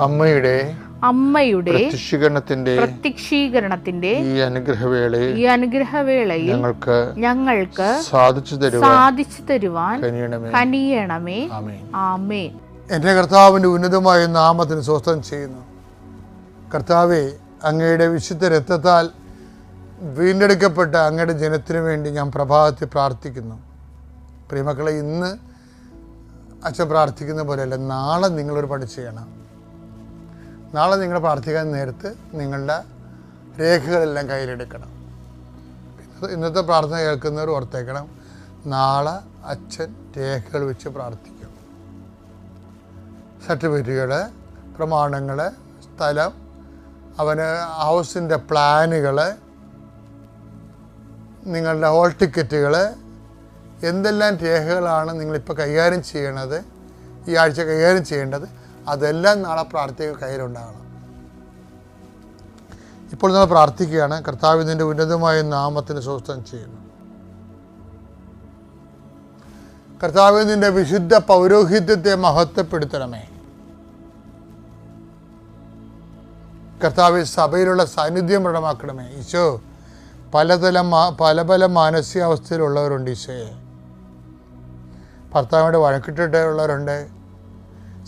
അമ്മയുടെ അമ്മയുടെ പ്രത്യക്ഷീകരണത്തിന്റെ പ്രത്യക്ഷീകരണത്തിന്റെ ഈ അനുഗ്രഹവേളയിൽ ഈ അനുഗ്രഹവേളയിൽ ഞങ്ങൾക്ക് ഞങ്ങൾക്ക് സാധിച്ചു തരുവാൻ സാധിച്ചു തരുവാൻ കനിയണമേ. കനിയണമേ. ആമേൻ. ആമേ എന്റെ കർത്താവിന്റെ ഉന്നതമായ നാമത്തിന് സ്വസ്ഥം ചെയ്യുന്നു. കർത്താവെ അങ്ങയുടെ വിശുദ്ധ രക്തത്താൽ വീണ്ടെടുക്കപ്പെട്ട അങ്ങയുടെ ജനത്തിനു വേണ്ടി ഞാൻ പ്രഭാതത്തിൽ പ്രാർത്ഥിക്കുന്നു. പ്രിയമക്കളെ ഇന്ന് അച്ഛൻ പ്രാർത്ഥിക്കുന്ന പോലെയല്ല നാളെ നിങ്ങളൊരു പണി ചെയ്യണം. നാളെ നിങ്ങൾ പ്രാർത്ഥിക്കാൻ നേരത്ത് നിങ്ങളുടെ രേഖകളെല്ലാം കയ്യിലെടുക്കണം. ഇന്നത്തെ- പ്രാർത്ഥന കേൾക്കുന്നവർ ഓർത്തേക്കണം. നാളെ അച്ഛൻ രേഖകൾ വെച്ച് പ്രാർത്ഥിക്കും. സർട്ടിഫിക്കറ്റുകൾ പ്രമാണങ്ങൾ സ്ഥലം അവന് ഹൗസിന്റെ പ്ലാനുകൾ നിങ്ങളുടെ ഹോൾ ടിക്കറ്റുകൾ എന്തെല്ലാം രേഖകളാണ് നിങ്ങളിപ്പോൾ കൈകാര്യം ചെയ്യണത് ഈ ആഴ്ച കൈകാര്യം ചെയ്യേണ്ടത് അതെല്ലാം നാളെ പ്രാർത്ഥിക കയ്യിലുണ്ടാകണം. ഇപ്പോൾ നമ്മൾ പ്രാർത്ഥിക്കുകയാണ്. കർത്താവിന്റെ ഉന്നതമായ നാമത്തിന് സ്വസ്ഥം ചെയ്യുന്നു. കർത്താവ് ഇതിന്റെ വിശുദ്ധ പൗരോഹിത്യത്തെ മഹത്വപ്പെടുത്തണമേ. കർത്താവ് സഭയിലുള്ള സാന്നിധ്യം ദൃഢമാക്കണമേ ഈശോ പലതല പല പല മാനസികാവസ്ഥയിലുള്ളവരുണ്ട് ഈശോയെ. ഭർത്താവിന്റെ വഴക്കിട്ടിട്ടുള്ളവരുണ്ട്.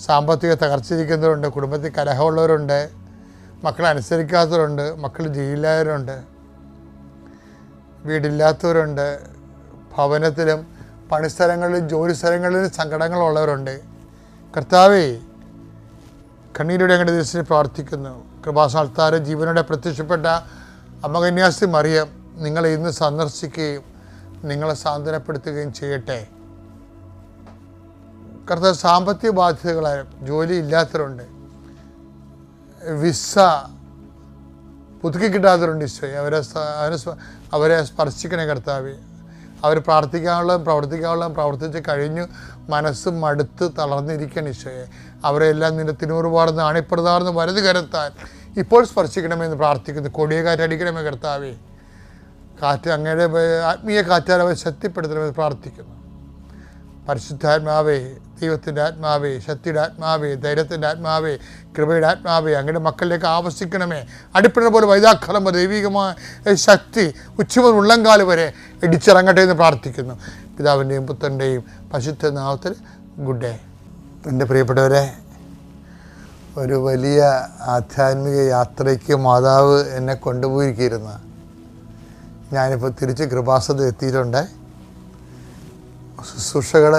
സാമ്പത്തിക തകർച്ചിരിക്കുന്നവരുണ്ട് കുടുംബത്തിൽ കലഹമുള്ളവരുണ്ട് മക്കളെ അനുസരിക്കാത്തവരുണ്ട് മക്കൾ ജയിലായവരുണ്ട് വീടില്ലാത്തവരുണ്ട് ഭവനത്തിലും പണിസ്ഥലങ്ങളിലും ജോലി സ്ഥലങ്ങളിലും സങ്കടങ്ങളുള്ളവരുണ്ട്. കർത്താവേ കണ്ണീരുടെ അങ്ങയുടെ ദിവസത്തിൽ പ്രാർത്ഥിക്കുന്നു. കൃപാസാൽത്താര ജീവനോടെ പ്രത്യക്ഷപ്പെട്ട അമ്മകന്യാസി മറിയം നിങ്ങളെ ഇന്ന് സന്ദർശിക്കുകയും നിങ്ങളെ സാന്ത്വനപ്പെടുത്തുകയും ചെയ്യട്ടെ. കർത്താവ് സാമ്പത്തിക ബാധ്യതകളായ ജോലി ഇല്ലാത്തവരുണ്ട്. വിസ പുതുക്കി കിട്ടാത്തവരുണ്ട് ഈശോയെ. അവരെ അവരെ അവരെ സ്പർശിക്കണേ കർത്താവ്. അവർ പ്രാർത്ഥിക്കാനുള്ളതും പ്രവർത്തിക്കാനുള്ളതും പ്രവർത്തിച്ച് കഴിഞ്ഞു മനസ്സ് മടുത്ത് തളർന്നിരിക്കണം ഈശോയെ. അവരെ എല്ലാം നിന്റെ തിനൂറുപാടുന്ന അണിപ്രതാർന്ന് വലത് കരുത്താൻ ഇപ്പോൾ സ്പർശിക്കണമെന്ന് പ്രാർത്ഥിക്കുന്നു. കൊടിയ കാറ്റടിക്കണമേ കർത്താവേ. കാറ്റ് അങ്ങയുടെ ആത്മീയ കാറ്റാൽ അവരെ ശക്തിപ്പെടുത്തണമെന്ന് പ്രാർത്ഥിക്കുന്നു. പരിശുദ്ധാത്മാവേ ദൈവത്തിന്റെ ആത്മാവേ ശക്തിയുടെ ആത്മാവേ ധൈര്യത്തിന്റെ ആത്മാവേ കൃപയുടെ ആത്മാവേ അങ്ങയുടെ മക്കളിലേക്ക് ആവശ്യിക്കണമേ അടിപ്പിടുന്ന പോലെ വൈതാക്കളം ദൈവികമായ ശക്തി ഉച്ചമുതൽ ഉള്ളംകാൽ വരെ ഇടിച്ചിറങ്ങട്ടെ എന്ന് പ്രാർത്ഥിക്കുന്നു. പിതാവിന്റെയും പുത്രന്റെയും പശുദ്ധ നാമത്തിൽ ഗുഡ് ഡേ. എന്റെ പ്രിയപ്പെട്ടവരെ ഒരു വലിയ ആധ്യാത്മിക യാത്രയ്ക്ക് മാതാവ് എന്നെ കൊണ്ടുപോയിരിക്കുന്ന ഞാനിപ്പോൾ തിരിച്ച് കൃപാസത എത്തിയിട്ടുണ്ട്. ശുശ്രൂഷകൾ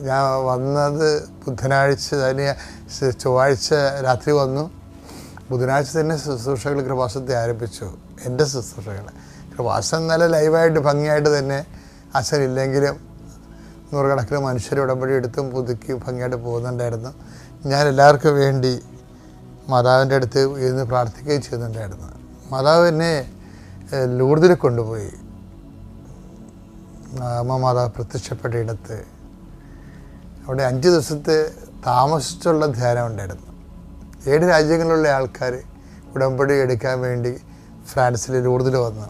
ഞാൻ വന്നത് ബുധനാഴ്ച അതിന് ശ- ചൊവ്വാഴ്ച രാത്രി വന്നു. ബുധനാഴ്ച തന്നെ ശുശ്രൂഷകൾ കൃപാസത്തെ ആരംഭിച്ചു. എന്റെ ശുശ്രൂഷകൾ. കൃപാസം നല്ല ലൈവായിട്ട് ഭംഗിയായിട്ട് തന്നെ അച്ഛനില്ലെങ്കിലും നൂറുകണക്കിന് മനുഷ്യർ ഉടമ്പടി എടുത്തും പുതുക്കി ഭംഗിയായിട്ട് പോകുന്നുണ്ടായിരുന്നു. ഞാൻ എല്ലാവർക്കും വേണ്ടി മാതാവിന്റെ അടുത്ത് ഇരുന്ന് പ്രാർത്ഥിക്കുകയും ചെയ്യുന്നുണ്ടായിരുന്നു. മാതാവ് എന്നെ ലൂർദിൽ കൊണ്ടുപോയി. അമ്മ മാതാവ് പ്രത്യക്ഷപ്പെട്ട ഇടത്ത് അവിടെ അഞ്ച് ദിവസത്തെ താമസിച്ചുള്ള ധ്യാനം ഉണ്ടായിരുന്നു. ഏഴ് രാജ്യങ്ങളിലുള്ള ആൾക്കാർ ഉടമ്പടി എടുക്കാൻ വേണ്ടി ഫ്രാൻസിൽ ലൂർദിൽ വന്നു.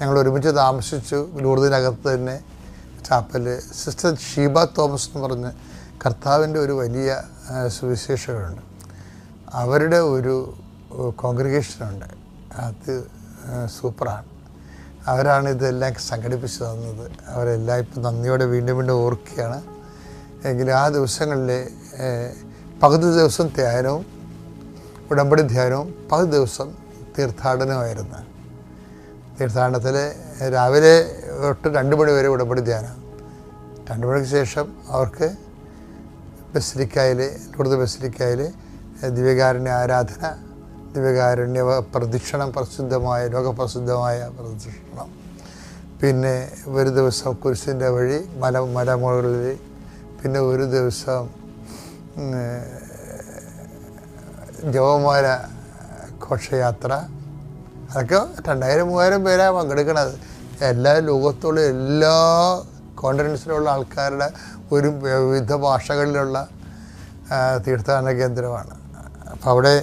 ഞങ്ങൾ ഒരുമിച്ച് താമസിച്ചു. ലൂർദിനകത്ത് തന്നെ ചാപ്പൽ സിസ്റ്റർ ഷീബ തോമസ് എന്ന് പറഞ്ഞ് കർത്താവിന്റെ ഒരു വലിയ സുവിശേഷകളുണ്ട് അവരുടെ ഒരു കോൺഗ്രിഗേഷനുണ്ട് അത് സൂപ്പറാണ്. അവരാണ് ഇതെല്ലാം സംഘടിപ്പിച്ചു തന്നത്. അവരെല്ലാം ഇപ്പം നന്ദിയോടെ വീണ്ടും വീണ്ടും ഓർക്കുകയാണ്. എങ്കിലും ആ ദിവസങ്ങളിൽ പകുതി ദിവസം ധ്യാനവും ഉടമ്പടി ധ്യാനവും പകുതി ദിവസം തീർത്ഥാടനമായിരുന്നു തീർത്ഥാടനത്തിൽ രാവിലെ തൊട്ട് രണ്ട് മണി വരെ ഉടമ്പടി ധ്യാനം. രണ്ട് മണിക്ക് ശേഷം അവർക്ക് ബസിലിക്കായിൽ ലൂർദ് ബസിലിക്കായിൽ ദിവ്യകാരുണ്യ ആരാധന ദിവ്യകാരുണ്യ പ്രദക്ഷിണം പ്രസിദ്ധമായ ലോകപ്രസിദ്ധമായ പ്രദക്ഷിണം. പിന്നെ ഒരു ദിവസം കുരിശിന്റെ വഴി മല മലമുകളിൽ പിന്നെ ഒരു ദിവസം ഉം, ജവമാല ഘോഷയാത്ര. അതൊക്കെ രണ്ടായിരം മൂവായിരം പേരാണ് പങ്കെടുക്കുന്നത് എല്ലാ ലോകത്തുള്ള എല്ലാ കോണ്ടിനൻസിലുള്ള ആൾക്കാരുടെ ഒരു വിവിധ ഭാഷകളിലുള്ള തീർത്ഥാടന കേന്ദ്രമാണ്. അപ്പോൾ അവിടെ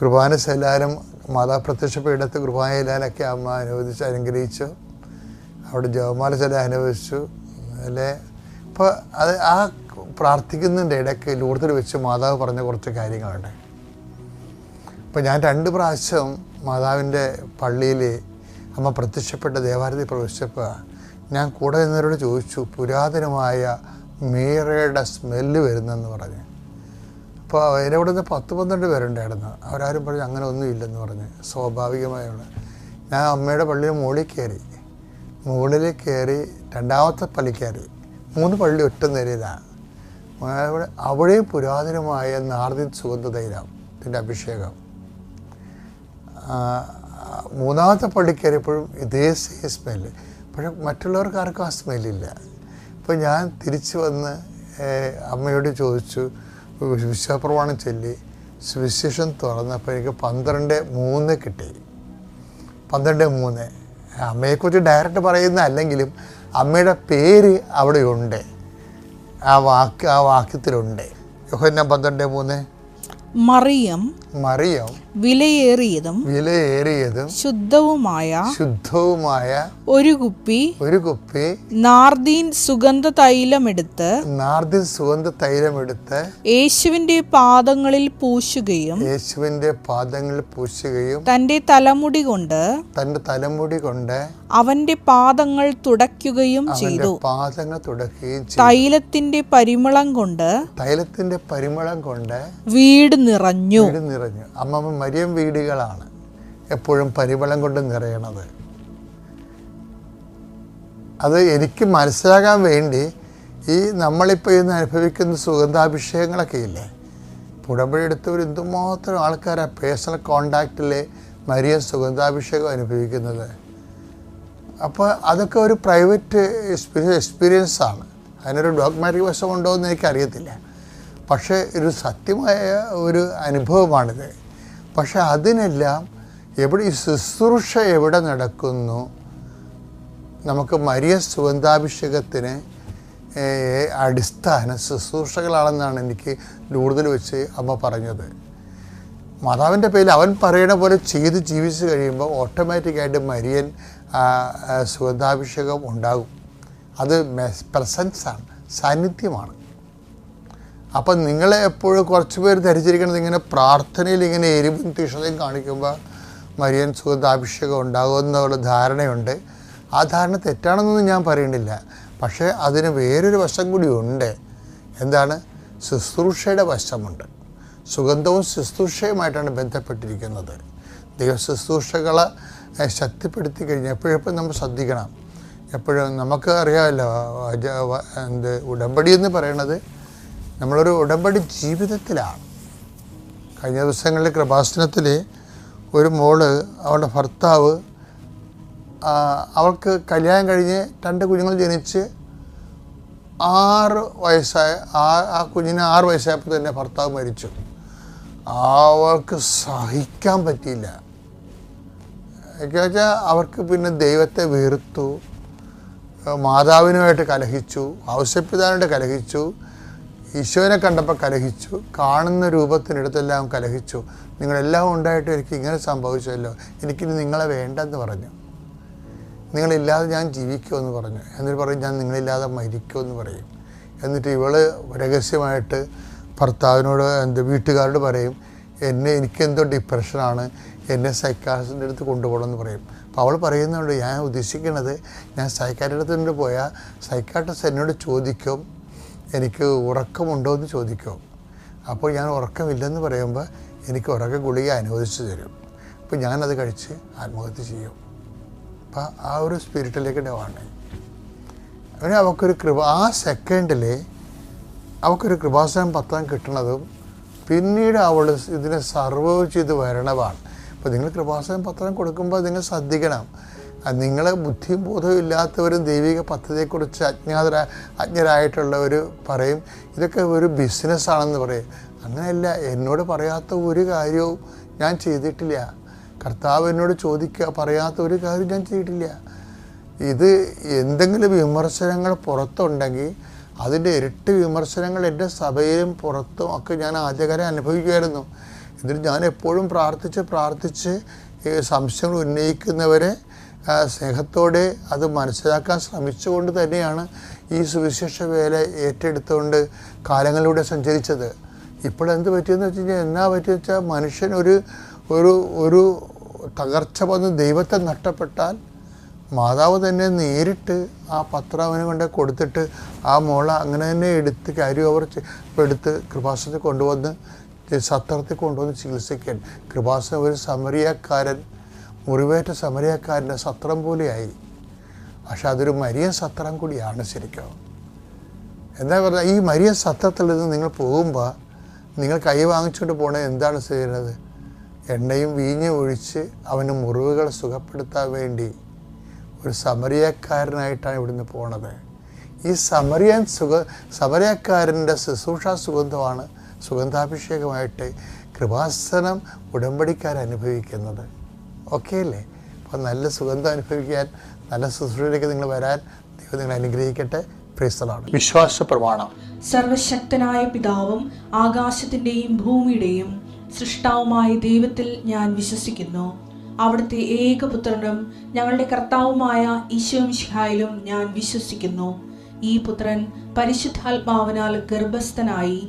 കുർബാന ചെല്ലാനും മാതാ പീഠത്ത് കുർബാന ചെല്ലാനൊക്കെ അമ്മ അനുവദിച്ച് അനുഗ്രഹിച്ചു. അവിടെ ജവമാല ശല അനുവദിച്ചു. അല്ലേ? അപ്പോൾ അത് ആ പ്രാർത്ഥിക്കുന്നതിന്റെ ഇടയ്ക്ക് ലൂർത്തിൽ വെച്ച് മാതാവ് പറഞ്ഞ കുറച്ച് കാര്യങ്ങളുണ്ട്. അപ്പോൾ ഞാൻ രണ്ട് പ്രാവശ്യം മാതാവിന്റെ പള്ളിയിൽ അമ്മ പ്രത്യക്ഷപ്പെട്ട ദേവാലയത്തിൽ പ്രവേശിച്ചപ്പോൾ ഞാൻ കൂടെ നിന്നവരോട് ചോദിച്ചു പുരാതനമായ മീറയുടെ സ്മെല്ല് വരുന്നെന്ന് പറഞ്ഞ്. അപ്പോൾ അതിന്റെ അവിടെ നിന്ന് പത്ത് പന്ത്രണ്ട് പേരുണ്ടായിരുന്നു അവരാരും പറഞ്ഞു അങ്ങനെ ഒന്നും ഇല്ലെന്ന് പറഞ്ഞ്. സ്വാഭാവികമായാണ് ഞാൻ അമ്മയുടെ പള്ളിയിൽ മുകളിൽ കയറി. മുകളിൽ കയറി രണ്ടാമത്തെ പള്ളിക്കയറി കയറി മൂന്ന് പള്ളി ഒറ്റ നിരയിലാണ് അവിടെ അവിടെയും പുരാതനമായ നാർദിൻ സുഗന്ധതൈലം ഇതിന്റെ അഭിഷേകം. മൂന്നാമത്തെ പള്ളി കയറിയപ്പോഴും ഇതേ സെയിം സ്മെല്ല് പക്ഷെ മറ്റുള്ളവർക്ക് ആർക്കും ആ സ്മെല്ലില്ല അപ്പോൾ ഞാൻ തിരിച്ചു വന്ന് അമ്മയോട് ചോദിച്ചു വിശ്വപ്രമാണം ചൊല്ലി സുവിശേഷം തുറന്നപ്പോൾ എനിക്ക് പന്ത്രണ്ട് മൂന്ന് കിട്ടി. പന്ത്രണ്ട് മൂന്ന്. അമ്മയെക്കുറിച്ച് ഡയറക്റ്റ് പറയുന്ന അല്ലെങ്കിലും അമ്മയുടെ പേര് അവിടെയുണ്ട്. ആ വാക്ക് ആ വാക്യത്തിലുണ്ട്. പന്ത്രണ്ട് മൂന്ന്. മറിയം മറിയം വിലയേറിയതും വിലയേറിയതും ശുദ്ധവുമായ ശുദ്ധവുമായ ഒരു കുപ്പി ഒരു കുപ്പി നാർദീൻ സുഗന്ധ തൈലമെടുത്ത് നാർദീൻ സുഗന്ധ തൈലമെടുത്ത് യേശുവിന്റെ പാദങ്ങളിൽ പൂശുകയും യേശുവിന്റെ പാദങ്ങളിൽ പൂശുകയും തന്റെ തലമുടി കൊണ്ട് തന്റെ തലമുടി കൊണ്ട് അവന്റെ പാദങ്ങൾ തുടയ്ക്കുകയും ചെയ്തു. പാദങ്ങൾ തുടക്കുകയും ചെയ്തു. തൈലത്തിന്റെ പരിമളം കൊണ്ട് തൈലത്തിന്റെ പരിമളം കൊണ്ട് വീട് നിറഞ്ഞു. വീട് നിറഞ്ഞു. അമ്മമ്മ മരിയം വീടുകളാണ് എപ്പോഴും പരിമളം കൊണ്ട് നിറയണത്. അത് എനിക്ക് മനസ്സിലാകാൻ വേണ്ടി ഈ നമ്മളിപ്പോൾ ഇന്ന് അനുഭവിക്കുന്ന സുഗന്ധാഭിഷേകങ്ങളൊക്കെ ഇല്ലേ? പുടമ്പഴി എടുത്തവർ എന്തുമാത്രം ആൾക്കാരാണ് പേഴ്സണൽ കോണ്ടാക്റ്റിൽ മരിയ സുഗന്ധാഭിഷേകം അനുഭവിക്കുന്നത്? അപ്പോൾ അതൊക്കെ ഒരു പ്രൈവറ്റ് എക്സ്പീരിയൻസ് ആണ് അതിനൊരു ഡോക്മാറ്റിക് വശമുണ്ടോ എന്ന് എനിക്കറിയത്തില്ല. പക്ഷേ ഒരു സത്യമായ ഒരു അനുഭവമാണിത്. പക്ഷെ അതിനെല്ലാം എവിടെ ഈ ശുശ്രൂഷ എവിടെ നടക്കുന്നു? നമുക്ക് മരിയ സുഗന്ധാഭിഷേകത്തിന് അടിസ്ഥാന ശുശ്രൂഷകളാണെന്നാണ് എനിക്ക് കൂടുതൽ വെച്ച് അമ്മ പറഞ്ഞത്. മാതാവിന്റെ പേരിൽ അവൻ പറയണ പോലെ ചെയ്ത് ജീവിച്ച് കഴിയുമ്പോൾ ഓട്ടോമാറ്റിക്കായിട്ട് മരിയൻ സുഗന്ധാഭിഷേകം ഉണ്ടാകും. അത് പ്രസൻസാണ് സാന്നിധ്യമാണ്. അപ്പം നിങ്ങളെ എപ്പോഴും കുറച്ച് പേര് ധരിച്ചിരിക്കുന്നത് ഇങ്ങനെ പ്രാർത്ഥനയിൽ ഇങ്ങനെ എരിവും തീഷ്ണതയും കാണിക്കുമ്പോൾ മരിയൻ സുഗന്ധാഭിഷേകം ഉണ്ടാകുമെന്നുള്ള ധാരണയുണ്ട്. ആ ധാരണ തെറ്റാണെന്നൊന്നും ഞാൻ പറയണില്ല പക്ഷേ അതിന് വേറൊരു വശം കൂടി ഉണ്ട്. എന്താണ്? ശുശ്രൂഷയുടെ വശമുണ്ട്. സുഗന്ധവും ശുശ്രൂഷയുമായിട്ടാണ് ബന്ധപ്പെട്ടിരിക്കുന്നത്. ദൈവ ഏഹ്, ശക്തിപ്പെടുത്തി കഴിഞ്ഞാൽ എപ്പോഴെപ്പോഴും നമ്മൾ ശ്രദ്ധിക്കണം. എപ്പോഴും നമുക്ക് അറിയാമല്ലോ എന്ത് ഉടമ്പടി എന്ന് പറയണത് നമ്മളൊരു ഉടമ്പടി ജീവിതത്തിലാണ്. കഴിഞ്ഞ ദിവസങ്ങളിൽ കൃപാസനത്തിൽ ഒരു മോൾ അവളുടെ ഭർത്താവ് അവൾക്ക് കല്യാണം കഴിഞ്ഞ് രണ്ട് കുഞ്ഞുങ്ങൾ ജനിച്ച് ആറ് വയസ്സായ ആ ആ കുഞ്ഞിന് ആറ് വയസ്സായപ്പോൾ തന്നെ ഭർത്താവ് മരിച്ചു. അവൾക്ക് സഹിക്കാൻ പറ്റിയില്ല. വെച്ചാൽ അവർക്ക് പിന്നെ ദൈവത്തെ വെറുത്തു മാതാവിനുമായിട്ട് കലഹിച്ചു ഔസപിതാവിനായിട്ട് കലഹിച്ചു ഈശോനെ കണ്ടപ്പോൾ കലഹിച്ചു കാണുന്ന രൂപത്തിനടുത്തെല്ലാം കലഹിച്ചു. നിങ്ങളെല്ലാം ഉണ്ടായിട്ട് എനിക്ക് ഇങ്ങനെ സംഭവിച്ചല്ലോ. എനിക്കിനി നിങ്ങളെ വേണ്ടെന്ന് പറഞ്ഞു. നിങ്ങളില്ലാതെ ഞാൻ ജീവിക്കുമെന്ന് പറഞ്ഞു. എന്നിട്ട് പറയും ഞാൻ നിങ്ങളില്ലാതെ മരിക്കുമെന്ന് പറയും. എന്നിട്ട് ഇവൾ രഹസ്യമായിട്ട് ഭർത്താവിനോട് എന്ത് വീട്ടുകാരോട് പറയും എന്നെ എനിക്കെന്തോ ഡിപ്രഷനാണ് എന്നെ സൈക്കാട്രിസ്റ്റിന്റെ അടുത്ത് കൊണ്ടുപോകണമെന്ന് പറയും. അപ്പോൾ അവൾ പറയുന്നുണ്ട് ഞാൻ ഉദ്ദേശിക്കുന്നത് ഞാൻ സൈക്കാട്രിസ്റ്റിന്റെ അടുത്ത് പോയാൽ സൈക്കാട്രിസ്റ്റ് എന്നോട് ചോദിക്കും എനിക്ക് ഉറക്കമുണ്ടോ എന്ന് ചോദിക്കും. അപ്പോൾ ഞാൻ ഉറക്കമില്ലെന്ന് പറയുമ്പോൾ എനിക്ക് ഉറക്ക ഗുളിക അനുവദിച്ചു തരും. അപ്പോൾ ഞാനത് കഴിച്ച് ആത്മഹത്യ ചെയ്യും. അപ്പോൾ ആ ഒരു സ്പിരിറ്റിലേക്ക് ഡവാണ് അങ്ങനെ അവൾക്കൊരു കൃപ ആ സെക്കൻഡിൽ അവൾക്കൊരു കൃപാസനം പത്രം കിട്ടണതും പിന്നീട് അവൾ ഇതിനെ സർവൈവ് ചെയ്ത് വരണതാണ്. അപ്പോൾ നിങ്ങൾ കൃപാസനം പത്രം കൊടുക്കുമ്പോൾ നിങ്ങൾ ശ്രദ്ധിക്കണം. നിങ്ങളെ ബുദ്ധിയും ബോധവും ഇല്ലാത്തവരും ദൈവിക പദ്ധതിയെക്കുറിച്ച് അജ്ഞാതര അജ്ഞരായിട്ടുള്ളവർ പറയും. ഇതൊക്കെ ഒരു ബിസിനസ്സാണെന്ന് പറയും. അങ്ങനെയല്ല എന്നോട് പറയാത്ത ഒരു കാര്യവും ഞാൻ ചെയ്തിട്ടില്ല. കർത്താവ് എന്നോട് ചോദിക്കുക പറയാത്ത ഒരു കാര്യം ഞാൻ ചെയ്തിട്ടില്ല. ഇത് എന്തെങ്കിലും വിമർശനങ്ങൾ പുറത്തുണ്ടെങ്കിൽ അതിന്റെ ഇരട്ടി വിമർശനങ്ങൾ എന്റെ സഭയിലും പുറത്തും ഒക്കെ ഞാൻ ആദ്യകാലം അനുഭവിക്കുമായിരുന്നു. എന്നിട്ട് ഞാൻ എപ്പോഴും പ്രാർത്ഥിച്ച് പ്രാർത്ഥിച്ച് സംശയങ്ങൾ ഉന്നയിക്കുന്നവരെ സ്നേഹത്തോടെ അത് മനസ്സിലാക്കാൻ ശ്രമിച്ചുകൊണ്ട് തന്നെയാണ് ഈ സുവിശേഷ വേല ഏറ്റെടുത്തുകൊണ്ട് കാലങ്ങളിലൂടെ സഞ്ചരിച്ചത്. ഇപ്പോഴെന്ത് പറ്റിയെന്ന് വെച്ച് കഴിഞ്ഞാൽ എന്നാ പറ്റിയെന്ന് വെച്ചാൽ മനുഷ്യൻ ഒരു ഒരു ഒരു തകർച്ച വന്ന് ദൈവത്തെ നഷ്ടപ്പെട്ടാൽ മാതാവ് തന്നെ നേരിട്ട് ആ പത്രം അവനെ കൊണ്ട് കൊടുത്തിട്ട് ആ മോള അങ്ങനെ തന്നെ എടുത്ത് കാര്യം അവർ ചെ- എടുത്ത് കൃപാസനത്തിൽ കൊണ്ടുവന്ന് സത്രത്തിൽ കൊണ്ടുവന്ന് ചികിത്സിക്കാൻ. കൃപാസന ഒരു സമരിയക്കാരൻ മുറിവേറ്റ സമരിയക്കാരന്റെ സത്രം പോലെയായി. പക്ഷെ അതൊരു മരിയ സത്രം കൂടിയാണ് ശരിക്കും. എന്താ പറഞ്ഞാൽ ഈ മരിയ സത്രത്തിൽ നിന്ന് നിങ്ങൾ പോകുമ്പോൾ നിങ്ങൾ കൈ വാങ്ങിച്ചുകൊണ്ട് പോണത് എന്താണ് ചെയ്യുന്നത് എണ്ണയും വീഞ്ഞും ഒഴിച്ച് അവന് മുറിവുകൾ സുഖപ്പെടുത്താൻ വേണ്ടി ഒരു സമരിയക്കാരനായിട്ടാണ് ഇവിടുന്ന് പോണത്. ഈ സമരിയൻ സുഖ സമരിയക്കാരന്റെ ശുശ്രൂഷ സുഗന്ധമാണ് സുഗന്ധാഭിഷേകമായിട്ട് കൃപാസനം ഉടമ്പടിക്കാർ അനുഭവിക്കുന്നത്. ഓക്കെ അല്ലേ? അപ്പം നല്ല സുഗന്ധം അനുഭവിക്കാൻ നല്ല ശുശ്രൂഷയിലേക്ക് നിങ്ങൾ വരാൻ ദൈവം നിങ്ങൾ അനുഗ്രഹിക്കട്ടെ. പ്രീസ്തലാണ് വിശ്വാസ പ്രമാണം. സർവശക്തനായ പിതാവും ആകാശത്തിന്റെയും ഭൂമിയുടെയും സൃഷ്ടാവുമായ ദൈവത്തിൽ ഞാൻ വിശ്വസിക്കുന്നു. അവിടുത്തെ ഏകപുത്രനും ഞങ്ങളുടെ കർത്താവുമായ ഈശോമിഷിഹായിലും ഞാൻ വിശ്വസിക്കുന്നു. ഈ പുത്രൻ പരിശുദ്ധാത്മാവിനാൽ ഗർഭസ്ഥനായി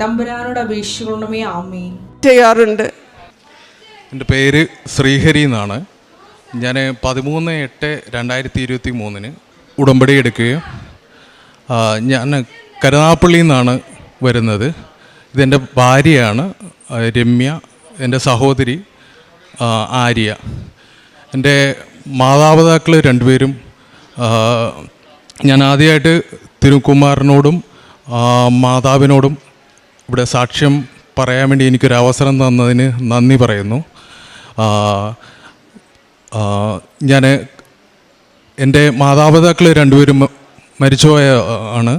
തമ്പുരാനോട് അപേക്ഷിക്കണമേ ആമേൻ. ചെയ്യാറുണ്ട്. എന്റെ പേര് ശ്രീഹരി എന്നാണ്. ഞാൻ പതിമൂന്ന് എട്ട് രണ്ടായിരത്തി ഇരുപത്തി മൂന്നിന് ഉടമ്പടി എടുക്കുകയും ഞാൻ കരുനാപ്പള്ളിയിൽ നിന്നാണ് വരുന്നത്. ഇതെന്റെ ഭാര്യയാണ് രമ്യ എന്റെ സഹോദരി ആര്യ. എന്റെ മാതാപിതാക്കൾ രണ്ടുപേരും ഞാൻ ആദ്യമായിട്ട് തിരുക്കുമാറിനോടും മാതാവിനോടും ഇവിടെ സാക്ഷ്യം പറയാൻ വേണ്ടി എനിക്കൊരു അവസരം തന്നതിന് നന്ദി പറയുന്നു. ഞാൻ എന്റെ മാതാപിതാക്കൾ രണ്ടുപേരും മരിച്ചുപോയ ആണ്.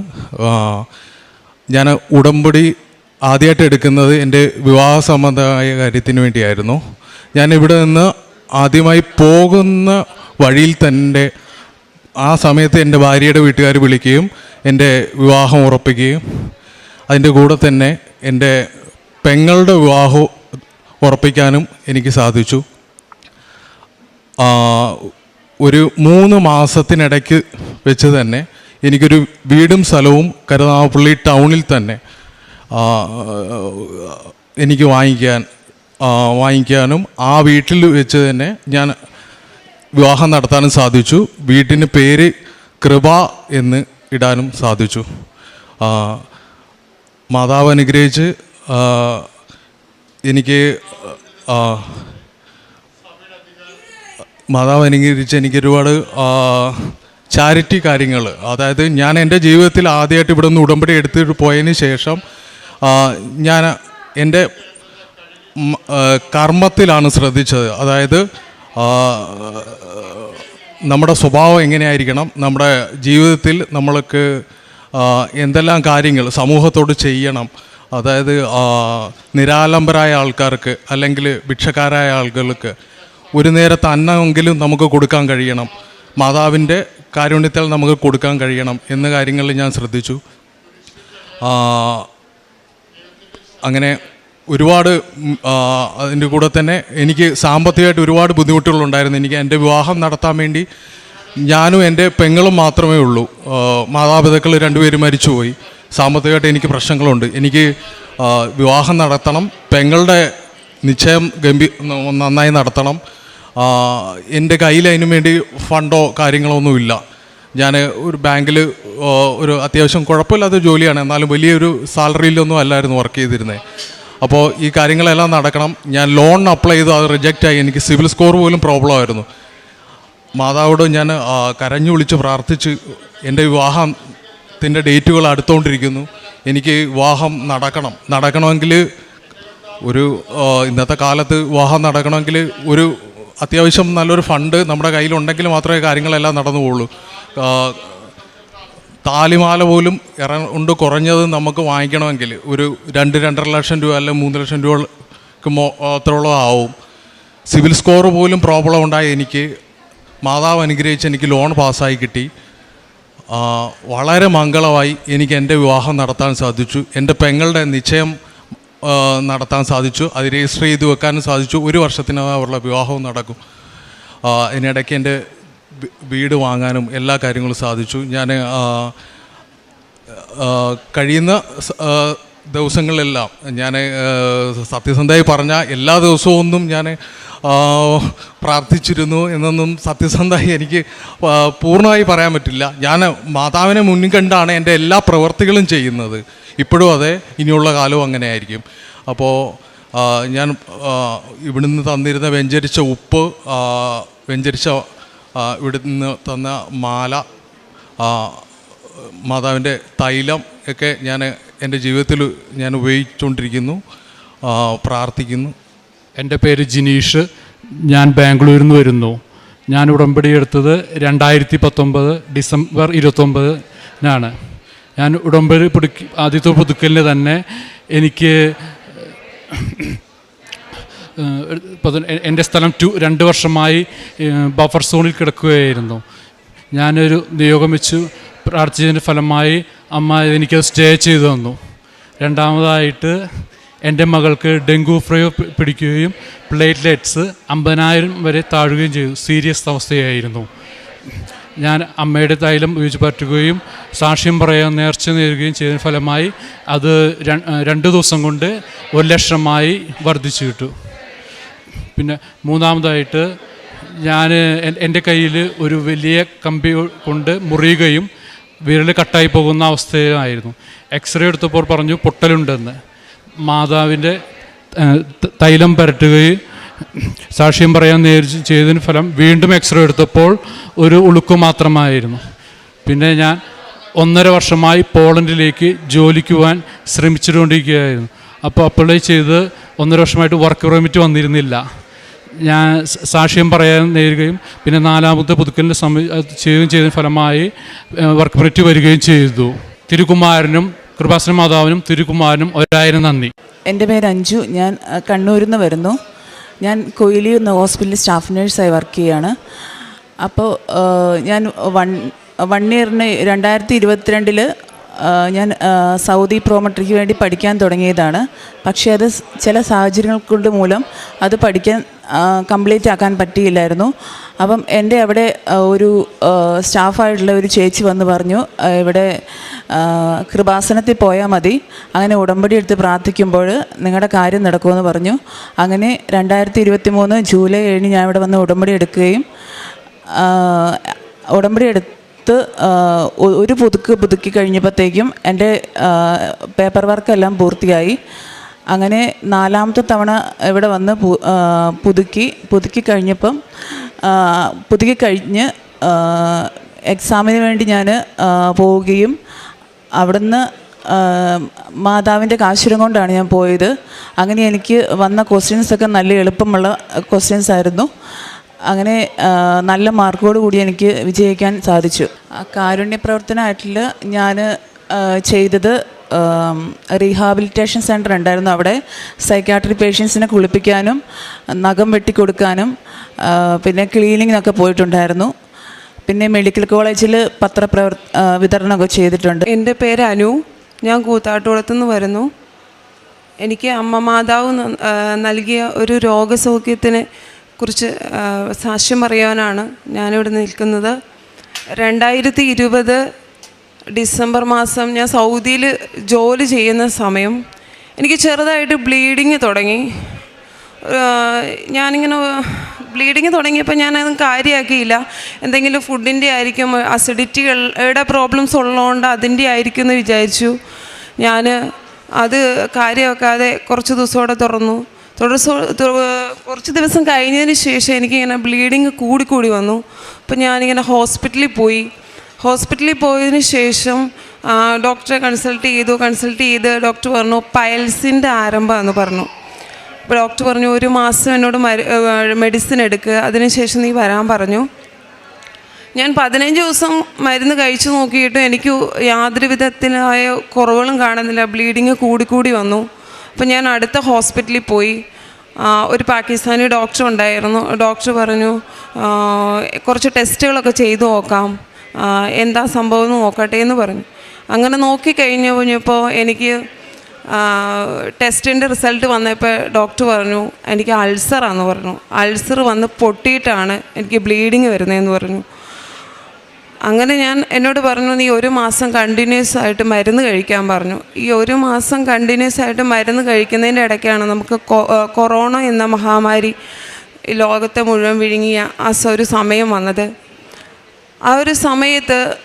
ഞാൻ ഉടമ്പടി ആദ്യമായിട്ട് എടുക്കുന്നത് എന്റെ വിവാഹ സംബന്ധമായ കാര്യത്തിന് വേണ്ടിയായിരുന്നു. ഞാൻ ഇവിടെ നിന്ന് ആദ്യമായി പോകുന്ന വഴിയിൽ തന്നെ ആ സമയത്ത് എന്റെ ഭാര്യയുടെ വീട്ടുകാർ വിളിക്കുകയും എന്റെ വിവാഹം ഉറപ്പിക്കുകയും അതിന്റെ കൂടെ തന്നെ എന്റെ പെങ്ങളുടെ വിവാഹം ഉറപ്പിക്കാനും എനിക്ക് സാധിച്ചു. ഒരു മൂന്ന് മാസത്തിനിടയ്ക്ക് വെച്ച് തന്നെ എനിക്കൊരു വീടും സ്ഥലവും കരുനാഗപ്പള്ളി ടൗണിൽ തന്നെ എനിക്ക് വാങ്ങിക്കാൻ വാങ്ങിക്കാനും ആ വീട്ടിൽ വെച്ച് തന്നെ ഞാൻ വിവാഹം നടത്താനും സാധിച്ചു. വീട്ടിന് പേര് കൃപ എന്ന് ഇടാനും സാധിച്ചു. മാതാവ് അനുഗ്രഹിച്ച് എനിക്ക് മാതാവ് അനുഗ്രഹിച്ച് എനിക്ക് ഒരുപാട് ചാരിറ്റി കാര്യങ്ങൾ. അതായത് ഞാൻ എന്റെ ജീവിതത്തിൽ ആദ്യമായിട്ട് ഇവിടെ നിന്ന് ഉടമ്പടി എടുത്തിട്ട് പോയതിന് ശേഷം ഞാൻ എന്റെ കർമ്മത്തിലാണ് ശ്രദ്ധിച്ചത്. അതായത് നമ്മുടെ സ്വഭാവം എങ്ങനെയായിരിക്കണം നമ്മുടെ ജീവിതത്തിൽ നമ്മൾക്ക് എന്തെല്ലാം കാര്യങ്ങൾ സമൂഹത്തോട് ചെയ്യണം. അതായത് നിരാലംബരായ ആൾക്കാർക്ക് അല്ലെങ്കിൽ ഭിക്ഷക്കാരായ ആളുകൾക്ക് ഒരു നേരത്തെ അന്നമെങ്കിലും നമുക്ക് കൊടുക്കാൻ കഴിയണം. മാതാവിന്റെ കാരുണ്യത്തിൽ നമുക്ക് കൊടുക്കാൻ കഴിയണം എന്ന കാര്യങ്ങളിൽ ഞാൻ ശ്രദ്ധിച്ചു. അങ്ങനെ ഒരുപാട് അതിന്റെ കൂടെ തന്നെ എനിക്ക് സാമ്പത്തികമായിട്ട് ഒരുപാട് ബുദ്ധിമുട്ടുകളുണ്ടായിരുന്നു. എനിക്ക് എന്റെ വിവാഹം നടത്താൻ വേണ്ടി ഞാനും എന്റെ പെങ്ങളും മാത്രമേ ഉള്ളൂ. മാതാപിതാക്കൾ രണ്ടുപേരും മരിച്ചുപോയി. സാമ്പത്തികമായിട്ട് എനിക്ക് പ്രശ്നങ്ങളുണ്ട്. എനിക്ക് വിവാഹം നടത്തണം. പെങ്ങളുടെ നിശ്ചയം ഗംഭീ നന്നായി നടത്തണം. എന്റെ കയ്യിൽ അതിനു വേണ്ടി ഫണ്ടോ കാര്യങ്ങളോ ഒന്നുമില്ല. ഞാൻ ഒരു ബാങ്കിൽ ഒരു അത്യാവശ്യം കുഴപ്പമില്ലാത്ത ജോലിയാണ്. എന്നാലും വലിയൊരു സാലറിയിലൊന്നും അല്ലായിരുന്നു വർക്ക് ചെയ്തിരുന്നത് അപ്പോൾ ഈ കാര്യങ്ങളെല്ലാം നടക്കണം. ഞാൻ ലോൺ അപ്ലൈ ചെയ്തു. അത് റിജക്റ്റ് ആയി എനിക്ക് സിവിൽ സ്കോർ പോലും പ്രോബ്ലം ആയിരുന്നു. മാതാവോട് ഞാൻ കരഞ്ഞു വിളിച്ച് പ്രാർത്ഥിച്ച് എന്റെ വിവാഹത്തിന്റെ ഡേറ്റുകൾ അടുത്തുകൊണ്ടിരിക്കുന്നു. എനിക്ക് വിവാഹം നടക്കണം. നടക്കണമെങ്കിൽ ഒരു ഇന്നത്തെ കാലത്ത് വിവാഹം നടക്കണമെങ്കിൽ ഒരു അത്യാവശ്യം നല്ലൊരു ഫണ്ട് നമ്മുടെ കയ്യിലുണ്ടെങ്കിൽ മാത്രമേ കാര്യങ്ങളെല്ലാം നടന്നു പോകുള്ളൂ ആ, താലിമാല പോലും ഇറ ഉണ്ട് കുറഞ്ഞത് നമുക്ക് വാങ്ങിക്കണമെങ്കിൽ ഒരു രണ്ട് രണ്ടര ലക്ഷം രൂപ അല്ലെങ്കിൽ മൂന്ന് ലക്ഷം രൂപക്ക് മോ അത്രോളം ആവും സിവിൽ സ്കോർ പോലും പ്രോബ്ലം ഉണ്ടായി എനിക്ക്. മാതാവ് അനുഗ്രഹിച്ച് എനിക്ക് ലോൺ പാസ്സായി കിട്ടി. വളരെ മംഗളമായി എനിക്ക് എന്റെ വിവാഹം നടത്താൻ സാധിച്ചു. എന്റെ പെങ്ങളുടെ നിശ്ചയം നടത്താൻ സാധിച്ചു. അത് രജിസ്റ്റർ ചെയ്ത് വെക്കാനും സാധിച്ചു. ഒരു വർഷത്തിനകം അവരുടെ വിവാഹവും നടക്കും. ഇതിനിടയ്ക്ക് എന്റെ വീട് വാങ്ങാനും എല്ലാ കാര്യങ്ങളും സാധിച്ചു. ഞാൻ കഴിയുന്ന ദിവസങ്ങളിലെല്ലാം ഞാൻ സത്യസന്ധമായി പറഞ്ഞ എല്ലാ ദിവസവും ഒന്നും ഞാൻ പ്രാർത്ഥിച്ചിരുന്നു എന്നൊന്നും സത്യസന്ധമായി എനിക്ക് പൂർണമായി പറയാൻ പറ്റില്ല. ഞാൻ മാതാവിനെ മുന്നിൽ കണ്ടാണ് എന്റെ എല്ലാ പ്രവർത്തികളും ചെയ്യുന്നത്. ഇപ്പോഴും അതെ ഇനിയുള്ള കാലവും അങ്ങനെ ആയിരിക്കും അപ്പോൾ ഞാൻ ഇവിടുന്ന് തന്നിരുന്ന വെഞ്ചരിച്ച ഉപ്പ് വെഞ്ചരിച്ച ഇവിടുന്ന് തന്ന മാല മാതാവിന്റെ തൈലം ഒക്കെ ഞാൻ എന്റെ ജീവിതത്തിൽ ഞാൻ ഉപയോഗിച്ചുകൊണ്ടിരിക്കുന്നു പ്രാർത്ഥിക്കുന്നു. എന്റെ പേര് ജിനീഷ്. ഞാൻ ബാംഗ്ലൂരിൽ നിന്ന് വരുന്നു. ഞാൻ ഉടമ്പടി എടുത്തത് രണ്ടായിരത്തി പത്തൊമ്പത് ഡിസംബർ ഇരുപത്തൊമ്പതിനാണ്. ഞാൻ ഉടമ്പടി പുതുക്കി ആദ്യത്തെ പുതുക്കലിന് തന്നെ എനിക്ക് എന്റെ സ്ഥലം ടു രണ്ട് വർഷമായി ബഫർ സോണിൽ കിടക്കുകയായിരുന്നു. ഞാനൊരു നിയോഗം വെച്ച്. പ്രാർത്ഥിച്ചതിന്റെ ഫലമായി അമ്മ എനിക്കത് സ്റ്റേ ചെയ്തു തന്നു. രണ്ടാമതായിട്ട് എന്റെ മകൾക്ക് ഡെങ്കു ഫ്രയോ പിടിക്കുകയും പ്ലേറ്റ്ലെറ്റ്സ് അമ്പതിനായിരം വരെ താഴുകയും ചെയ്തു. സീരിയസ് അവസ്ഥയായിരുന്നു. ഞാൻ അമ്മയുടെ തൈലം ഉപയോഗിച്ച് പറ്റുകയും സാക്ഷ്യം പറയാൻ നേർച്ച നേരുകയും ചെയ്തതിന് ഫലമായി അത് രണ്ട് ദിവസം കൊണ്ട് ഒരു ലക്ഷമായി വർദ്ധിച്ചു കിട്ടു. പിന്നെ മൂന്നാമതായിട്ട് ഞാൻ എന്റെ കയ്യിൽ ഒരു വലിയ കമ്പി കൊണ്ട് മുറിയുകയും വിരൽ കട്ടായി പോകുന്ന അവസ്ഥയായിരുന്നു എക്സ്റേ എടുത്തപ്പോൾ പറഞ്ഞു പൊട്ടലുണ്ടെന്ന്. മാതാവിന്റെ തൈലം പരട്ടുകയും സാക്ഷ്യം പറയാൻ നേരിച്ച് ചെയ്തതിന് ഫലം വീണ്ടും എക്സ്റേ എടുത്തപ്പോൾ ഒരു ഉളുക്ക് മാത്രമായിരുന്നു. പിന്നെ ഞാൻ ഒന്നര വർഷമായി പോളണ്ടിലേക്ക് ജോലിക്ക് പോകാൻ ശ്രമിച്ചുകൊണ്ടിരിക്കുകയായിരുന്നു. അപ്പോൾ അപ്ലൈ ചെയ്ത് ഒന്നര വർഷമായിട്ട് വർക്ക് പെർമിറ്റ് വന്നിരുന്നില്ല. ഞാൻ സാക്ഷ്യം പറയാൻ നേരുകയും പിന്നെ നാലാമത്തെ പുതുക്കലിന്റെ സമയം ചെയ്യുകയും ചെയ്തതിന് ഫലമായി വർക്ക് പെർമിറ്റ് വരികയും ചെയ്തു. തിരുകുമാരനും കൃപാസന മാതാവിനും തിരുകുമാരനും ഒരായിരം നന്ദി. എന്റെ പേര് അഞ്ജു. ഞാൻ കണ്ണൂരിൽ നിന്ന് വരുന്നു. ഞാൻ കൊയിലി എന്ന ഹോസ്പിറ്റലിൽ സ്റ്റാഫ് നേഴ്സായി വർക്ക് ചെയ്യുകയാണ് അപ്പോൾ ഞാൻ വൺ വൺ ഇയറിന് രണ്ടായിരത്തി ഇരുപത്തിരണ്ടിൽ ഞാൻ സൗദി പ്രോമട്രിക്ക് വേണ്ടി പഠിക്കാൻ തുടങ്ങിയതാണ്. പക്ഷേ അത് ചില സാഹചര്യങ്ങൾ കൊണ്ട് മൂലം അത് പഠിക്കാൻ കംപ്ലീറ്റ് ആക്കാൻ പറ്റിയില്ലായിരുന്നു. അപ്പം എന്റെ അവിടെ ഒരു സ്റ്റാഫായിട്ടുള്ള ഒരു ചേച്ചി വന്ന് പറഞ്ഞു ഇവിടെ കൃപാസനത്തിൽ പോയാൽ മതി. അങ്ങനെ ഉടമ്പടി എടുത്ത് പ്രാർത്ഥിക്കുമ്പോൾ നിങ്ങളുടെ കാര്യം നടക്കുമെന്ന് പറഞ്ഞു. അങ്ങനെ രണ്ടായിരത്തി ഇരുപത്തി മൂന്ന് ജൂലൈ ഏഴിന് ഞാൻ ഇവിടെ വന്ന് ഉടമ്പടി എടുക്കുകയും ഉടമ്പടി എടുത്ത് ഒ- ഒരു പുതുക്ക് പുതുക്കി കഴിഞ്ഞപ്പോഴത്തേക്കും എന്റെ പേപ്പർ വർക്കെല്ലാം പൂർത്തിയായി. അങ്ങനെ നാലാമത്തെ തവണ ഇവിടെ വന്ന് പുതുക്കി പുതുക്കി കഴിഞ്ഞപ്പം പുതുക്കി കഴിഞ്ഞ് എക്സാമിന് വേണ്ടി ഞാൻ പോവുകയും അവിടുന്ന് മാതാവിന്റെ കാശുരം കൊണ്ടാണ് ഞാൻ പോയത്. അങ്ങനെ എനിക്ക് വന്ന ക്വസ്റ്റ്യൻസൊക്കെ നല്ല എളുപ്പമുള്ള ക്വസ്റ്റ്യൻസ് ആയിരുന്നു. അങ്ങനെ നല്ല മാർക്കോട് കൂടി എനിക്ക് വിജയിക്കാൻ സാധിച്ചു. ആ, കാരുണ്യ പ്രവർത്തനമായിട്ടുള്ള ഞാൻ ചെയ്തത് റീഹാബിലിറ്റേഷൻ സെന്റർ ഉണ്ടായിരുന്നു അവിടെ. സൈക്കാട്രി പേഷ്യൻസിനെ കുളിപ്പിക്കാനും നഖം വെട്ടിക്കൊടുക്കാനും പിന്നെ ക്ലീനിങ്ങിനൊക്കെ പോയിട്ടുണ്ടായിരുന്നു. പിന്നെ മെഡിക്കൽ കോളേജിൽ പത്രപ്രവർ വിതരണമൊക്കെ ചെയ്തിട്ടുണ്ട്. എന്റെ പേര് അനു. ഞാൻ കൂത്താട്ടുകുളത്തു നിന്ന് വരുന്നു. എനിക്ക് അമ്മ മാതാവ് നൽകിയ ഒരു രോഗസൗഖ്യത്തിനെ കുറിച്ച് സാക്ഷ്യം പറയാനാണ് ഞാനിവിടെ നിൽക്കുന്നത്. രണ്ടായിരത്തി ഇരുപത് ഡിസംബർ മാസം ഞാൻ സൗദിയിൽ ജോലി ചെയ്യുന്ന സമയം എനിക്ക് ചെറുതായിട്ട് ബ്ലീഡിങ് തുടങ്ങി. ഞാനിങ്ങനെ ബ്ലീഡിങ് തുടങ്ങിയപ്പോൾ ഞാനത് കാര്യമാക്കിയില്ല. എന്തെങ്കിലും ഫുഡിന്റെ ആയിരിക്കും അസിഡിറ്റികളുടെ പ്രോബ്ലംസ് ഉള്ളതുകൊണ്ട് അതിന്റെ ആയിരിക്കും എന്ന് വിചാരിച്ചു. ഞാൻ അത് കാര്യമാക്കാതെ കുറച്ച് ദിവസത്തോടെ തുറന്നു. കുറച്ച് ദിവസം കഴിഞ്ഞതിന് ശേഷം എനിക്കിങ്ങനെ ബ്ലീഡിങ് കൂടിക്കൂടി വന്നു. അപ്പം ഞാനിങ്ങനെ ഹോസ്പിറ്റലിൽ പോയി. ഹോസ്പിറ്റലിൽ പോയതിന് ശേഷം ഡോക്ടറെ കൺസൾട്ട് ചെയ്തു. കൺസൾട്ട് ചെയ്ത് ഡോക്ടർ പറഞ്ഞു പയൽസിന്റെ ആരംഭമാണെന്ന് പറഞ്ഞു. അപ്പോൾ ഡോക്ടർ പറഞ്ഞു ഒരു മാസം എന്നോട് മെഡിസിൻ എടുക്കുക അതിനുശേഷം നീ വരാൻ പറഞ്ഞു. ഞാൻ പതിനഞ്ച് ദിവസം മരുന്ന് കഴിച്ചു നോക്കിയിട്ട് എനിക്ക് യാതൊരു വിധത്തിലായ കുറവുകളും കാണുന്നില്ല. ബ്ലീഡിങ് കൂടിക്കൂടി വന്നു. അപ്പം ഞാൻ അടുത്ത ഹോസ്പിറ്റലിൽ പോയി ഒരു പാകിസ്ഥാനി ഡോക്ടർ ഉണ്ടായിരുന്നു. ഡോക്ടർ പറഞ്ഞു കുറച്ച് ടെസ്റ്റുകളൊക്കെ ചെയ്തു നോക്കാം എന്താ സംഭവം എന്ന് നോക്കട്ടെ എന്ന് പറഞ്ഞു. അങ്ങനെ നോക്കി കഴിഞ്ഞ് കഴിഞ്ഞപ്പോൾ എനിക്ക് ടെസ്റ്റിന്റെ റിസൾട്ട് വന്നപ്പോൾ ഡോക്ടർ പറഞ്ഞു എനിക്ക് അൾസറാന്ന് പറഞ്ഞു. അൾസർ വന്ന് പൊട്ടിയിട്ടാണ് എനിക്ക് ബ്ലീഡിങ് വരുന്നതെന്ന് പറഞ്ഞു. അങ്ങനെ ഞാൻ എന്നോട് പറഞ്ഞു നീ ഒരു മാസം കണ്ടിന്യൂസ് ആയിട്ട് മരുന്ന് കഴിക്കാൻ പറഞ്ഞു. ഈ ഒരു മാസം കണ്ടിന്യൂസ് ആയിട്ട് മരുന്ന് കഴിക്കുന്നതിന്റെ ഇടയ്ക്കാണ് നമുക്ക് കൊറോണ എന്ന മഹാമാരി ലോകത്തെ മുഴുവൻ വിഴുങ്ങിയ ആ ഒരു സമയം വന്നത്. ആ ഒരു സമയത്ത്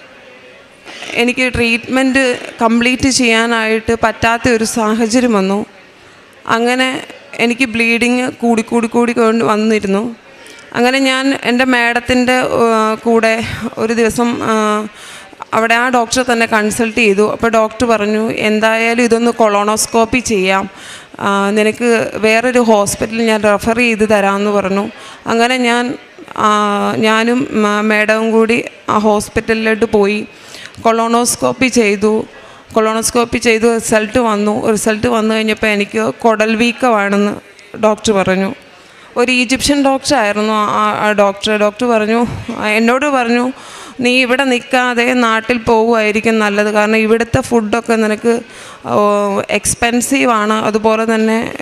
എനിക്ക് ട്രീറ്റ്മെന്റ് കംപ്ലീറ്റ് ചെയ്യാനായിട്ട് പറ്റാത്ത ഒരു സാഹചര്യം വന്നു. അങ്ങനെ എനിക്ക് ബ്ലീഡിങ് കൂടി കൂടി കൂടി കൊണ്ട് വന്നിരുന്നു. അങ്ങനെ ഞാൻ എന്റെ മാഡത്തിന്റെ കൂടെ ഒരു ദിവസം അവിടെ ആ ഡോക്ടറെ തന്നെ കൺസൾട്ട് ചെയ്തു. അപ്പോൾ ഡോക്ടർ പറഞ്ഞു എന്തായാലും ഇതൊന്ന് കൊളോണോസ്കോപ്പി ചെയ്യാം. നിനക്ക് വേറൊരു ഹോസ്പിറ്റലിൽ ഞാൻ റെഫർ ചെയ്ത് തരാമെന്ന് പറഞ്ഞു. അങ്ങനെ ഞാൻ ഞാനും മാഡവും കൂടി ആ ഹോസ്പിറ്റലിലോട്ട് പോയി. കൊളോണോസ്കോപ്പി ചെയ്തു. കൊളോണോസ്കോപ്പി ചെയ്തു റിസൾട്ട് വന്നു. റിസൾട്ട് വന്നു കഴിഞ്ഞപ്പോൾ എനിക്ക് കുടൽ വീക്കമാണെന്ന് ഡോക്ടർ പറഞ്ഞു. ഒരു ഈജിപ്ഷ്യൻ ഡോക്ടർ ആയിരുന്നു. ആ- ഡോക്ടർ ഡോക്ടർ പറഞ്ഞു എന്നോട് പറഞ്ഞു നീ ഇവിടെ നിൽക്കാതെ നാട്ടിൽ പോവുമായിരിക്കും നല്ലത്. കാരണം ഇവിടുത്തെ ഫുഡൊക്കെ നിനക്ക് എക്സ്പെൻസീവാണ് അതുപോലെ തന്നെ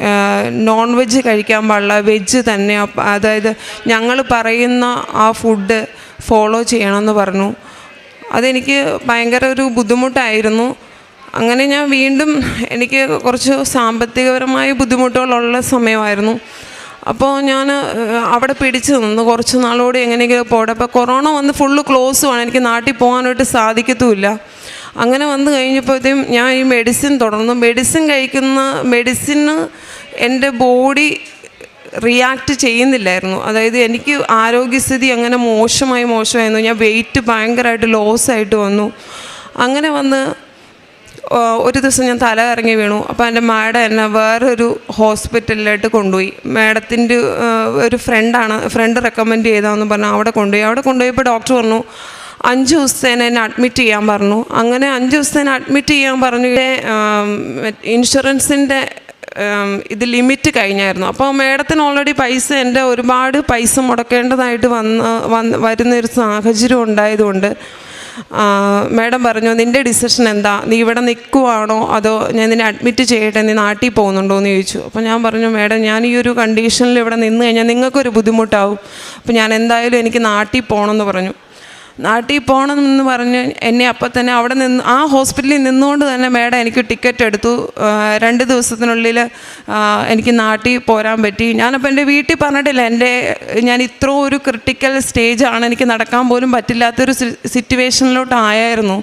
നോൺ വെജ് കഴിക്കാൻ പാടില്ല. വെജ് തന്നെ. അതായത് ഞങ്ങൾ പറയുന്ന ആ ഫുഡ് ഫോളോ ചെയ്യണമെന്ന് പറഞ്ഞു. അതെനിക്ക് ഭയങ്കര ഒരു ബുദ്ധിമുട്ടായിരുന്നു. അങ്ങനെ ഞാൻ വീണ്ടും എനിക്ക് കുറച്ച് സാമ്പത്തികപരമായ ബുദ്ധിമുട്ടുകളുള്ള സമയമായിരുന്നു. അപ്പോൾ ഞാൻ അവിടെ പിടിച്ചു നിന്നു കുറച്ച് നാളോടെ എങ്ങനെയെങ്കിലും പോട്ടെ അപ്പോൾ കൊറോണ വന്ന് ഫുള്ള് ക്ലോസുമാണ് എനിക്ക് നാട്ടിൽ പോകാനായിട്ട് സാധിക്കത്തുമില്ല. അങ്ങനെ വന്നു കഴിഞ്ഞപ്പോഴത്തേക്കും ഞാൻ ഈ മെഡിസിൻ തുടർന്നു. മെഡിസിൻ കഴിക്കുന്ന മെഡിസിന് എന്റെ ബോഡി റിയാക്ട് ചെയ്യുന്നില്ലായിരുന്നു. അതായത് എനിക്ക് ആരോഗ്യസ്ഥിതി അങ്ങനെ മോശമായി മോശമായിരുന്നു. ഞാൻ വെയിറ്റ് ഭയങ്കരമായിട്ട് ലോസ് ആയിട്ട് വന്നു. അങ്ങനെ വന്ന് ഒരു ദിവസം ഞാൻ തല ഇറങ്ങി വീണു. അപ്പോൾ എന്റെ മാഡം എന്നെ വേറൊരു ഹോസ്പിറ്റലിലോട്ട് കൊണ്ടുപോയി. മാഡത്തിന്റെ ഒരു ഫ്രണ്ടാണ് ഫ്രണ്ട് റെക്കമെൻഡ് ചെയ്താന്ന് പറഞ്ഞാൽ അവിടെ കൊണ്ടുപോയി. അവിടെ കൊണ്ടുപോയപ്പോൾ ഡോക്ടർ പറഞ്ഞു അഞ്ച് ദിവസത്തേനെ എന്നെ അഡ്മിറ്റ് ചെയ്യാൻ പറഞ്ഞു. അങ്ങനെ അഞ്ച് ദിവസത്തേനെ അഡ്മിറ്റ് ചെയ്യാൻ പറഞ്ഞു. ഇൻഷുറൻസിന്റെ ഇത് ലിമിറ്റ് കഴിഞ്ഞായിരുന്നു. അപ്പോൾ മാഡത്തിന് ഓൾറെഡി പൈസ എന്റെ ഒരുപാട് പൈസ മുടക്കേണ്ടതായിട്ട് വന്ന് വരുന്നൊരു സാഹചര്യം ഉണ്ടായതുകൊണ്ട് മാഡം പറഞ്ഞു നിന്റെ ഡിസിഷൻ എന്താ? നീ ഇവിടെ നിൽക്കുവാണോ അതോ ഞാൻ നിന്നെ അഡ്മിറ്റ് ചെയ്യട്ടെ? നീ നാട്ടിൽ പോകുന്നുണ്ടോ? എന്ന് ചോദിച്ചു. അപ്പോൾ ഞാൻ പറഞ്ഞു മാഡം ഞാൻ ഈ ഒരു കണ്ടീഷനിൽ ഇവിടെ നിന്ന് കഴിഞ്ഞാൽ നിങ്ങൾക്കൊരു ബുദ്ധിമുട്ടാവും. അപ്പോൾ ഞാൻ എന്തായാലും എനിക്ക് നാട്ടിൽ പോകണമെന്ന് പറഞ്ഞു. നാട്ടിൽ പോകണമെന്ന് പറഞ്ഞ് എന്നെ അപ്പം തന്നെ അവിടെ നിന്ന് ആ ഹോസ്പിറ്റലിൽ നിന്നുകൊണ്ട് തന്നെ മേഡം എനിക്ക് ടിക്കറ്റ് എടുത്തു. രണ്ട് ദിവസത്തിനുള്ളിൽ എനിക്ക് നാട്ടിൽ പോരാൻ പറ്റി. ഞാനപ്പോൾ എന്റെ വീട്ടിൽ പറഞ്ഞിട്ടില്ല എന്റെ ഞാൻ ഇത്ര ഒരു ക്രിട്ടിക്കൽ സ്റ്റേജാണ് എനിക്ക് നടക്കാൻ പോലും പറ്റില്ലാത്തൊരു സിറ്റുവേഷനിലോട്ട് ആയായിരുന്നു.